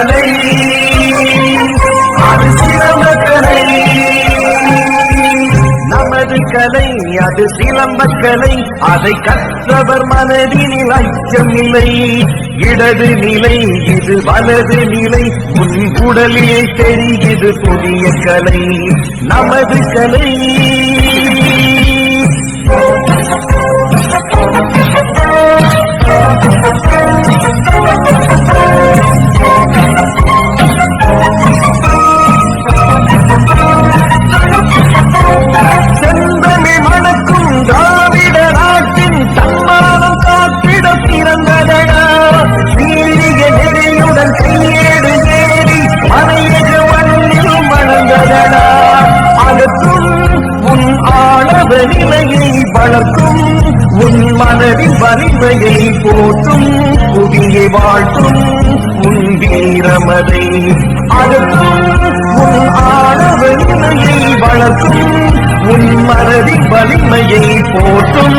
கலை. அது சிறந்த நமது கலை அது சிலம்பக்கலை அதை கற்றவர் மனதினில் ஐக்கியம் இல்லை. இடது நிலை இது வலது நிலை. உன் உடலில் தெரிகிறது புதிய கலை. நமது கலை வளர்க்கும் உன் மனதின் வலிமையை போற்றும் புதியை வாழ்த்தும் உன் வீரமதை. அழுத்தும் உன் ஆளவ நிலையை வளர்க்கும் உன் மனதின் வலிமையை போற்றும்